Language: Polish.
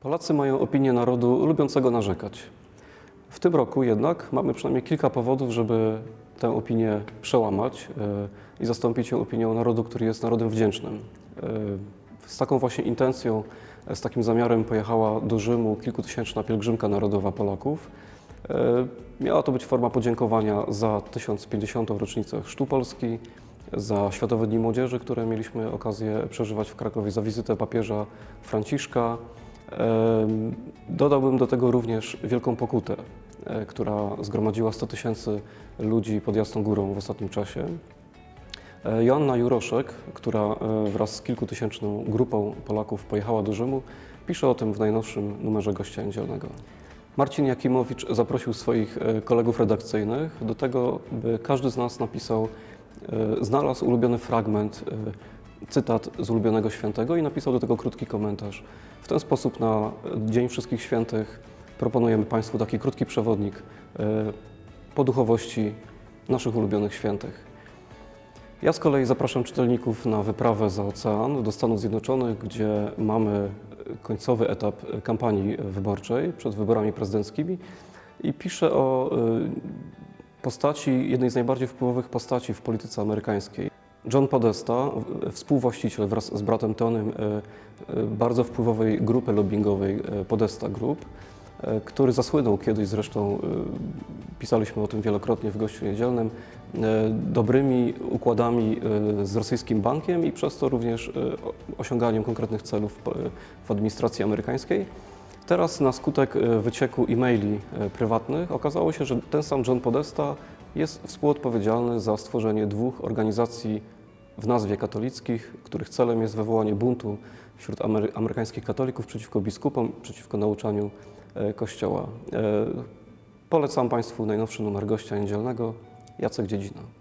Polacy mają opinię narodu lubiącego narzekać. W tym roku jednak mamy przynajmniej kilka powodów, żeby tę opinię przełamać e, i zastąpić ją opinią narodu, który jest narodem wdzięcznym. E, Z taką właśnie intencją, e, z takim zamiarem pojechała do Rzymu kilkutysięczna pielgrzymka narodowa Polaków. Miała to być forma podziękowania za 1050. rocznicę Chrztu Polski, za Światowe Dni Młodzieży, które mieliśmy okazję przeżywać w Krakowie, za wizytę papieża Franciszka. Dodałbym do tego również Wielką Pokutę, e, która zgromadziła 100 tysięcy ludzi pod Jasną Górą w ostatnim czasie. E, Joanna Juroszek, która e, wraz z kilkutysięczną grupą Polaków pojechała do Rzymu, pisze o tym w najnowszym numerze Gościa Niedzielnego. Marcin Jakimowicz zaprosił swoich kolegów redakcyjnych do tego, by każdy z nas napisał, znalazł ulubiony fragment, cytat z ulubionego świętego i napisał do tego krótki komentarz. W ten sposób na Dzień Wszystkich Świętych proponujemy Państwu taki krótki przewodnik e, po duchowości naszych ulubionych świętych. Ja z kolei zapraszam czytelników na wyprawę za ocean do Stanów Zjednoczonych, gdzie mamy końcowy etap kampanii wyborczej przed wyborami prezydenckimi i piszę o y, postaci, jednej z najbardziej wpływowych postaci w polityce amerykańskiej. John Podesta, współwłaściciel wraz z bratem Tonym y, y, bardzo wpływowej grupy lobbyingowej y, Podesta Group, który zasłynął kiedyś zresztą, pisaliśmy o tym wielokrotnie w Gościu Niedzielnym, dobrymi układami z rosyjskim bankiem i przez to również osiąganiem konkretnych celów w administracji amerykańskiej. Teraz na skutek y, wycieku e-maili y, prywatnych okazało się, że ten sam John Podesta jest współodpowiedzialny za stworzenie dwóch organizacji w nazwie katolickich, których celem jest wywołanie buntu wśród amery- amerykańskich katolików przeciwko biskupom, przeciwko nauczaniu e, Kościoła. E, Polecam Państwu najnowszy numer gościa niedzielnego, Jacek Dziedzina.